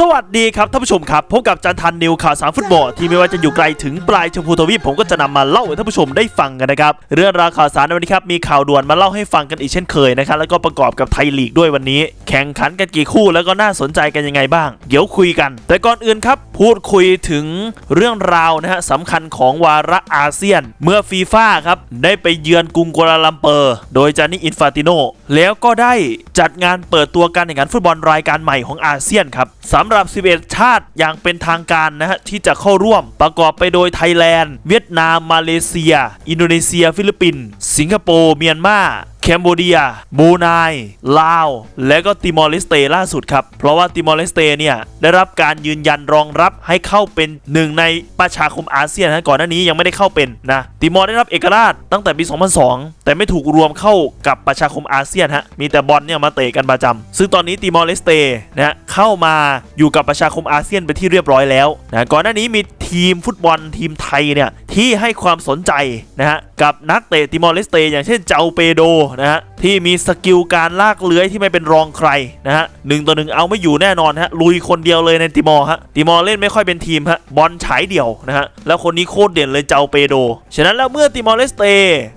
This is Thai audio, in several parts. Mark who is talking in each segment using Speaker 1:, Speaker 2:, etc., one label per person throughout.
Speaker 1: สวัสดีครับท่านผู้ชมครับพบกับจันทันนิวข่าวสารฟุตบอลที่ไม่ว่าจะอยู่ไกลถึงปลายชมพูทวีปผมก็จะนำมาเล่าให้ท่านผู้ชมได้ฟังกันนะครับเรื่องราวข่าวสารในวันนี้ครับมีข่าวด่วนมาเล่าให้ฟังกันอีกเช่นเคยนะครับแล้วก็ประกอบกับไทยลีกด้วยวันนี้ แข่งขันกันกี่คู่แล้วก็น่าสนใจกันยังไงบ้าง เดี๋ยวคุยกัน แต่ก่อนอื่นครับ พูดคุยถึงเรื่องราวนะฮะสำคัญของวาระอาเซียน เมื่อฟีฟ่าครับได้ไปเยือนกรุงกัวลาลัมเปอร์ โดยจานิอินฟาติโนแล้วก็ได้จัดงานเปิดตัวการแข่งขันฟุตบอลรายการใหม่ของอาเซียนครับสำหรับ 11 ชาติอย่างเป็นทางการนะฮะที่จะเข้าร่วมประกอบไปโดยไทยแลนด์ เวียดนาม มาเลเซีย อินโดนีเซีย ฟิลิปปินส์สิงคโปร์เมียนมา แคนโบเดียบูไนลาว และก็ติมอร์เลสเตล่าสุดครับ เพราะว่าติมอร์เลสเตเนี่ยได้รับการยืนยันรองรับให้เข้าเป็นหนึ่งในประชาคมอาเซียนนะก่อนหน้านี้ยังไม่ได้เข้าเป็นนะติมอร์ได้รับเอกราชตั้งแต่ปี 2002 แต่ไม่ถูกรวมเข้ากับประชาคมอาเซียนฮะมีแต่บอลเนี่ยมาเตะกันประจำซึ่งตอนนี้ติมอร์เลสเตนะเข้ามาอยู่กับประชาคมอาเซียนไปที่เรียบร้อยแล้วนะก่อนหน้านี้มีทีมฟุตบอลทีมไทยเนี่ยที่ให้ความสนใจนะฮะกับนักเตะติมอร์เลสเตอย่างเช่นเจ้าเปโดนะฮะที่มีสกิลการลากเลื้อยที่ไม่เป็นรองใครนะฮะหนึ่งต่อหนึ่งเอาไม่อยู่แน่นอนฮะลุยคนเดียวเลยในติมอร์ฮะติมอร์เล่นไม่ค่อยเป็นทีมฮะบอลฉายเดี่ยวนะฮะแล้วคนนี้โคตรเด่นเลยเจ้าเปโดฉะนั้นแล้วเมื่อติมอร์เลสเต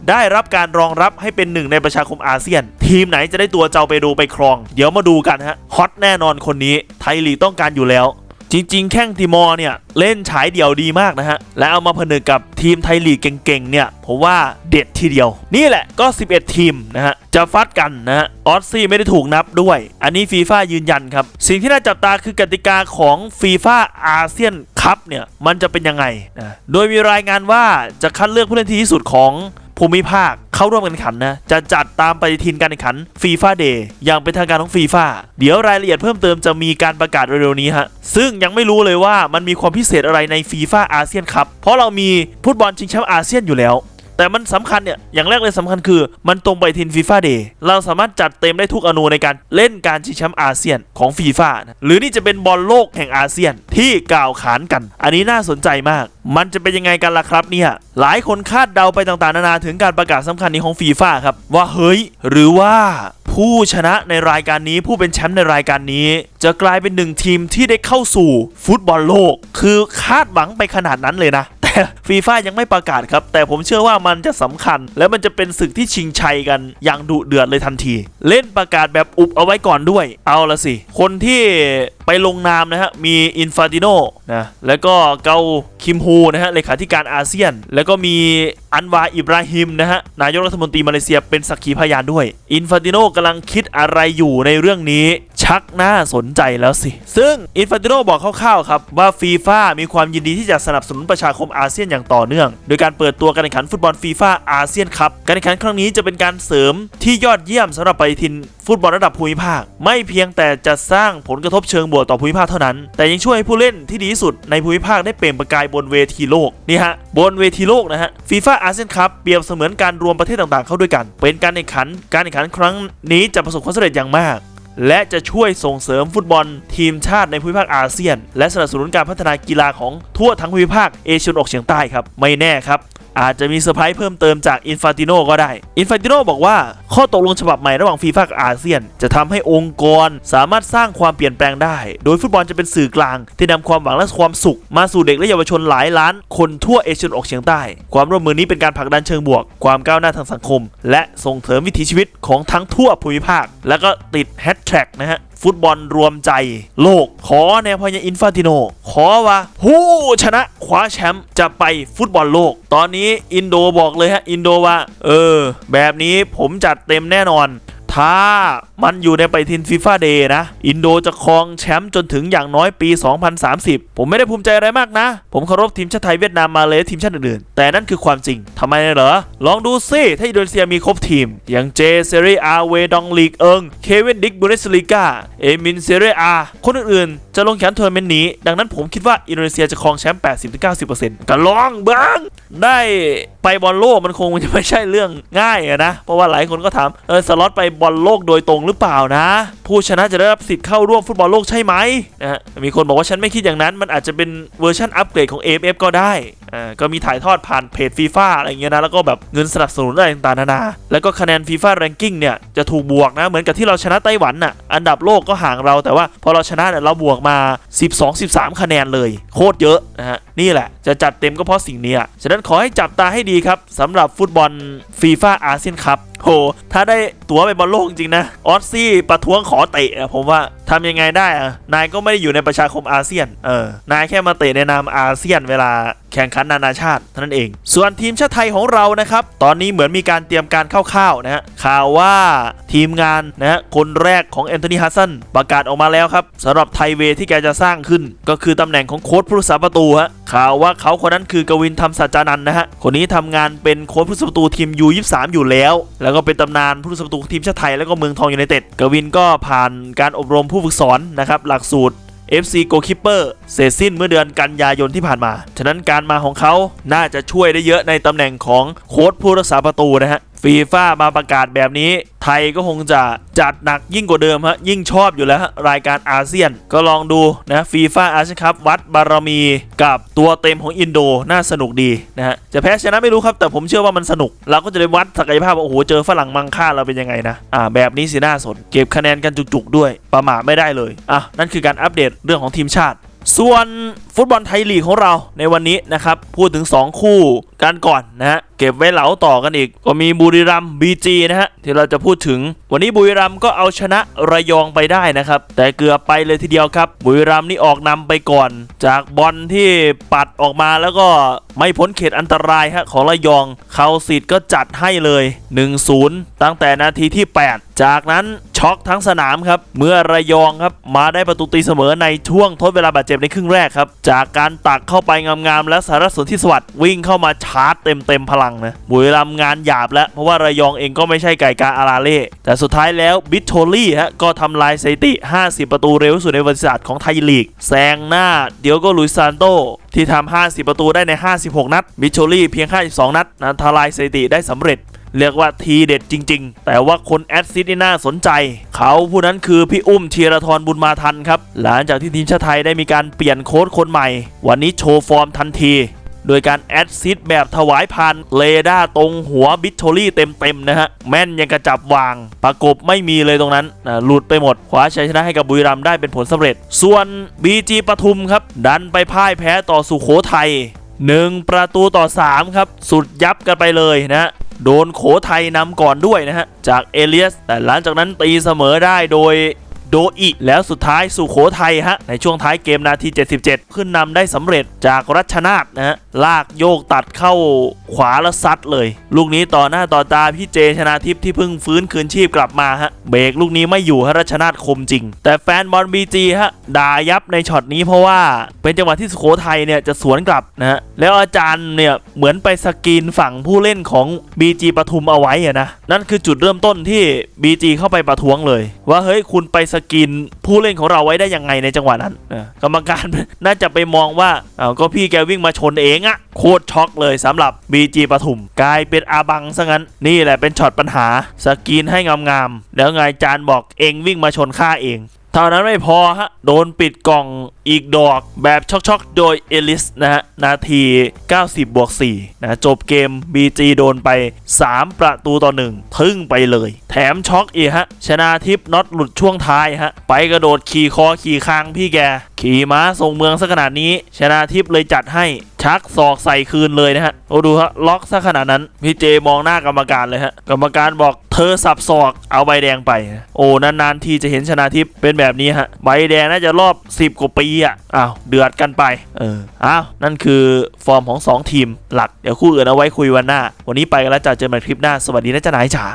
Speaker 1: ได้รับการรองรับให้เป็นหนึ่งในประชาคมอาเซียน ทีมไหนจะได้ตัวเจ้าเปโดไปครอง เดี๋ยวมาดูกันฮะฮอตแน่นอนคนนี้ไทยลีกต้องการอยู่แล้ว จริง ๆ แข้งติมอร์เนี่ยเล่นฉายเดี่ยวดีมากนะฮะ และเอามาผนึกกับทีมไทยลีกเก่งๆเนี่ยผมว่าเด็ดทีเดียว นี่แหละก็ 11 ทีมนะฮะ จะฟัดกันนะฮะออสซี่ไม่ได้ถูกนับด้วย อันนี้ฟีฟ่ายืนยันครับ สิ่งที่น่าจับตาคือกติกาของฟีฟ่าอาเซียนคัพเนี่ยมันจะเป็นยังไงนะโดยมีรายงานว่าจะคัดเลือกผู้เล่นที่ดีที่สุดของ ภูมิภาคเข้าร่วมการแข่งขันนะจะจัดตามปฏิทินการแข่งขันฟีฟ่าเดย์อย่างเป็นทางการของฟีฟ่าเดี๋ยวรายละเอียดเพิ่มเติมจะมีการประกาศเร็วๆนี้ฮะซึ่งยังไม่รู้เลยว่ามันมีความพิเศษอะไรในฟีฟ่าอาเซียนครับเพราะเรามีฟุตบอลชิงแชมป์อาเซียนอยู่แล้ว แต่มันสำคัญเนี่ย อย่างแรกเลยสำคัญคือ มันตรงไปทินฟีฟ่าเดย์เราสามารถจัดเต็มได้ทุกอนูในการเล่นการชิงแชมป์อาเซียนของฟีฟ่านะหรือนี่จะเป็นบอลโลกแห่งอาเซียนที่กล่าวขานกัน อันนี้น่าสนใจมาก มันจะเป็นยังไงกันล่ะครับเนี่ยหลายคนคาดเดาไปต่างๆ นานาถึงการประกาศสำคัญนี้ของฟีฟ่าครับว่าเฮ้ย หรือว่า ผู้ชนะในรายการนี้ผู้เป็นแชมป์ในรายการนี้ จะกลายเป็นหนึ่งทีมที่ได้เข้าสู่ฟุตบอลโลก คือคาดหวังไปขนาดนั้นเลยนะแต่ฟีฟ่ายังไม่ประกาศครับ แต่ผมเชื่อว่ามันจะสำคัญ และมันจะเป็นศึกที่ชิงชัยกันอย่างดุเดือดเลยทันที เล่นประกาศแบบอุบเอาไว้ก่อนด้วย เอาละสิ คนที่ไปลงนามนะฮะ มีอินฟาติโนนะแล้วก็เกาคิมฮูนะฮะเลขาธิการอาเซียน แล้วก็มีอันวาอิบราฮิมนะฮะนายกรัฐมนตรีมาเลเซียเป็นสักขีพยานด้วยอินฟาติโนกำลังลังคิดอะไรอยู่ในเรื่องนี้ ชักน่าสนใจแล้วสิ ซึ่งอินฟ n นติโนบอกคร่าวๆครับ ว่าฟีฟ่ามีความยินดีที่จะสนับสนุนประชาคมอาเซียนอย่างต่อเนื่อง โดยการเปิดตัวการแข่งขันฟุตบอลฟีฟ่าอาเซียนคัพการแข่งขันครั้งนี้จะเป็นการเสริมที่ยอดเยี่ยมสำหรับปฏิทินฟุตบอลระดับภูมิภาค ไม่เพียงแต่จะสร้างผลกระทบเชิงบวกต่อภูมิภาคเท่านั้น แต่ยังช่วยให้ผู้เล่นที่ดีที่สุดในภูมิภาคได้เปล่งประกายบนเวทีโลกนี่ฮะบนเวทีโลกนะฮะฟีฟ่าอาเซียนคัพเปรียบเสมือนการรวมประเทศต่างๆ เข้าด้วยกัน เป็นการแข่งขันการแข่งขันครั้งนี้จะประสบความสำเร็จอย่างมาก และจะช่วยส่งเสริมฟุตบอลทีมชาติในภูมิภาคอาเซียน และสนับสนุนการพัฒนากีฬาของทั่วทั้งภูมิภาคเอเชียตะวันออกเฉียงใต้ครับไม่แน่ครับ อาจจะมีเซอร์ไพรส์เพิ่มเติมจากอินฟ n ติโนก็ได้ อินฟ n ติโนบอกว่าข้อตกลงฉบับใหม่ระหว่างฟีฟ่ากับอาเซียน จะทำให้องค์กรสามารถสร้างความเปลี่ยนแปลงได้ โดยฟุตบอลจะเป็นสื่อกลาง ที่นำความหวังและความสุข มาสู่เด็กและเยาวชนหลายล้าน คนทั่วเอเชียตะวันออกเฉียงใต้ ความร่วมมือนี้เป็นการผลักดันเชิงบวก ความก้าวหน้าทางสังคม และส่งเสริมวิถีชีวิตของทั้งทั่วภูมิภาค แล้วก็ติดแฮชแท็กนะฮะ ฟุตบอลรวมใจโลก ขอในพญาอินฟาติโน ขอว่าผู้ชนะคว้าแชมป์จะไปฟุตบอลโลก ตอนนี้อินโดบอกเลยฮะ อินโดว่า เออ แบบนี้ผมจัดเต็มแน่นอน ถ้ามันอยู่ในปฏิทินฟีฟ่าเดย์นะ อินโดจะครองแชมป์จนถึงอย่างน้อยปี 2030 ผมไม่ได้ภูมิใจอะไรมากนะ ผมเคารพทีมชาติไทยเวียดนามมาเลยทีมชาติอื่นๆ แต่นั่นคือความจริงทำไมเหรอ ลองดูซิ ถ้าอินโดนีเซียมีครบทีม อย่างเจเซเรีอาเวดองลีกเอิง เควินดิกบุนเดสลีกาเอมินเซเรีอาคนอื่นๆ จะลงแข่งทัวร์นาเมนต์นี้ ดังนั้นผมคิดว่าอินโดนีเซียจะครองแชมป์ 80-90%ก็ลองเบิ้งได้ไปบอลโลกมันคงจะไม่ใช่เรื่องง่ายนะ เพราะว่าหลายคนก็ถามเออสล็อตไปบอลโลกโดยตรงหรือเปล่านะ ผู้ชนะจะได้รับสิทธิ์เข้าร่วมฟุตบอลโลกใช่ไหมนะฮะมีคนบอกว่าฉันไม่คิดอย่างนั้นมันอาจจะเป็นเวอร์ชันอัปเกรดของ AFF ก็ได้ อ่าก็มีถ่ายทอดผ่านเพจฟีฟ่าอะไรเงี้ยนะแล้วก็แบบเงินสนับสนุนอะไรต่างๆนานาแล้วก็คะแนนฟีฟ่าแรงกิ้งเนี่ยจะถูกบวกนะเหมือนกับที่เราชนะไต้หวันน่ะอันดับโลกก็ห่างเราแต่ว่าพอเราชนะเนี่ยเราบวกมา 12-13 คะแนนเลยโคตรเยอะนะฮะนี่แหละจะจัดเต็มก็เพราะสิ่งนี้อะฉะนั้นขอให้จับตาให้ดีครับสำหรับฟุตบอลฟีฟ่าอาเซียนคัพโหถ้าได้ ตั๋วไปบอลโลกจริงนะออสซี่ประท้วงขอเตะผมว่าทำยังไงได้อะนายก็ไม่ได้อยู่ในประชาคมอาเซียนเออนายแค่มาเตะในนามอาเซียนเวลาแข่งขันนานาชาติเท่านั้นเอง ส่วนทีมชาติไทยของเรานะครับ ตอนนี้เหมือนมีการเตรียมการคร่าวๆนะฮะข่าวว่าทีมงานนะฮะคนแรกของแอนโทนีฮัสซันประกาศออกมาแล้วครับสำหรับไทยเวที่แกจะสร้างขึ้น ก็คือตำแหน่งของโค้ชผู้รักษาประตูฮะ ข่าวว่าเขาคนนั้นคือกวินธรรมสัจจานันนะฮะ คนนี้ทำงานเป็นโค้ชผู้รัประตูทีม U23 อยู่แล้ว แล้วก็เป็นตำนานผู้รัประตูทีมชาติไทยแล้วก็เมืองทองอยูไนเต็ด กวินก็ผ่านการอบรมผู้ฝึกสอนนะครับหลักสูตร FC Goalkeeper เสร็จสิ้นเมื่อเดือนกันยายนที่ผ่านมา ฉะนั้นการมาของเขาน่าจะช่วยได้เยอะในตำแหน่งของโค้ชผู้รักษาประตูนะฮะ ฟีฟ่ามาประกาศแบบนี้ ไทยก็คงจะจัดหนักยิ่งกว่าเดิมฮะยิ่งชอบอยู่แล้วฮะรายการอาเซียนก็ลองดูนะฟีฟ่าอาเซียนคัพวัดบารมีกับตัวเต็มของอินโดน่าสนุกดีนะฮะจะแพ้ชนะไม่รู้ครับ แต่ผมเชื่อว่ามันสนุก เราก็จะได้วัดศักยภาพว่าโอ้โหเจอฝรั่งมังค่าเราเป็นยังไงนะอ่าแบบนี้สิน่าสนเก็บคะแนนกันจุกๆ ด้วยประมาทไม่ได้เลยอะนั่นคือการอัปเดตเรื่องของทีมชาติส่วนฟุตบอลไทยลีกของเราในวันนี้นะครับ พูดถึง 2 คู่ กันก่อนนะฮะเก็บไว้เหลาต่อกันอีก ก็มีบุรีรัมบีจีนะฮะที่เราจะพูดถึง วันนี้บุรีรัมก็เอาชนะระยองไปได้นะครับ แต่เกือบไปเลยทีเดียวครับ บุรีรัมนี่ออกนำไปก่อน จากบอลที่ปัดออกมาแล้วก็ไม่พ้นเขตอันตรายฮะของระยองเขาสิทธิ์ก็จัดให้เลย 1-0 ตั้งแต่นาทีที่ 8 จากนั้นช็อกทั้งสนามครับเมื่อระยองครับมาได้ประตูตีเสมอในช่วงทดเวลาบาดเจ็บในครึ่งแรกครับจากการตักเข้าไปงามๆและสารสนที่สวัสดิ์วิ่งเข้ามาชาร์จเต็มๆพลังนะบุรีรัมงานหยาบแล้ว เพราะว่าระยองเองก็ไม่ใช่ไก่กาอาราเล่แต่สุดท้ายแล้วบิทโทลี่ฮะก็ทำลายสถิติ 50 ประตูเร็วสุดในประวัติศาสตร์ของไทยลีกแซงหน้า เดี๋ยวโกลุยซานโตที่ทำ50 ประตูได้ใน 56 นัดบิชโชลี่เพียง 52 นัดนัทลายสถิติได้สำเร็จเรียกว่าทีเด็ดจริง ๆ แต่ว่าคนแอดซิดนี่น่าสนใจ เขาผู้นั้นคือพี่อุ้มธีรทรบุญมาทันครับ หลังจากที่ทีมชาติไทยได้มีการเปลี่ยนโค้ชคนใหม่ วันนี้โชว์ฟอร์มทันที โดยการแอดซิดแบบถวายพันเลด้าตรงหัวบิทโทลี่เต็มๆนะฮะ แม่นยังกระจับวาง ประกบไม่มีเลยตรงนั้นนะหลุดไปหมดคว้าชัยชนะให้กับบุรีรัมย์ได้เป็นผลสำเร็จ ส่วน BG ปทุมครับ ดันไปพ่ายแพ้ต่อสุโขทัย1 ประตูต่อ 3 ครับ สุดยับกันไปเลยนะฮะโดนโขทัยนำก่อนด้วยนะฮะ จากเอเลียส แต่หลังจากนั้นตีเสมอได้โดยโดอิแล้วสุดท้ายสุโขทัยฮะ ในช่วงท้ายเกมนาที 77 ขึ้นนำได้สำเร็จจากรัชนาทนะฮะลากโยกตัดเข้าขวาแล้วซัดเลย ลูกนี้ต่อหน้าต่อตาพี่เจชนาทิพย์ที่เพิ่งฟื้นคืนชีพกลับมาฮะ เบรกลูกนี้ไม่อยู่ฮะรัชนาทคมจริง แต่แฟนบอลบีจีฮะด่ายับในช็อตนี้เพราะว่าเป็นจังหวะที่สุโขทัยเนี่ยจะสวนกลับนะฮะแล้วอาจารย์เนี่ยเหมือนไปสกรีนฝั่งผู้เล่นของ BG ปทุมเอาไว้อะนะนั่นคือจุดเริ่มต้นที่ BG เข้าไปประท้วงเลย ว่าเฮ้ยคุณไปสกรีนผู้เล่นของเราไว้ได้ยังไงในจังหวะนั้นกรรมการน่าจะไปมองว่าอ้าวก็พี่แกวิ่งมาชนเองอะโคตรช็อกเลยสำหรับ BG ปทุม กลายเป็นอาบังซะงั้น นี่แหละเป็นช็อตปัญหา สกรีนให้งามๆ แล้วไงจานบอกเองวิ่งมาชนข้าเองเท่านั้นไม่พอฮะ โดนปิดกล่องอีกดอกแบบช็อกๆ โดยเอลิสนะฮะ นาที 90 บวก 4 นะ จบเกม BG โดนไป 3 ประตูต่อ 1 ทึ่งไปเลย แถมช็อกอีกฮะ ชนาทิพน็อตหลุดช่วงท้ายฮะ ไปกระโดดขี่คอขี่คางพี่แก ขี่ม้าส่งเมืองซะขนาดนี้ ชนาทิพย์เลยจัดให้ชักศอกใส่คืนเลยนะฮะโอ้ดูฮะล็อกซะขนาดนั้น พี่เจมองหน้ากรรมการเลยฮะกรรมการบอกเธอสับศอกเอาใบแดงไป โอ้นานๆทีจะเห็นชนาทิพย์เป็นแบบนี้ฮะใบแดงน่าจะรอบ 10 กว่าปีอะอ้าวเดือดกันไปเอออ้าวนั่นคือฟอร์มของ 2 ทีมหลักเดี๋ยวคู่อื่นเอาไว้คุยวันหน้า วันนี้ไปกันแล้วจ้าเจอกันใหม่คลิปหน้าสวัสดีนะจ๊ะนายจ๋า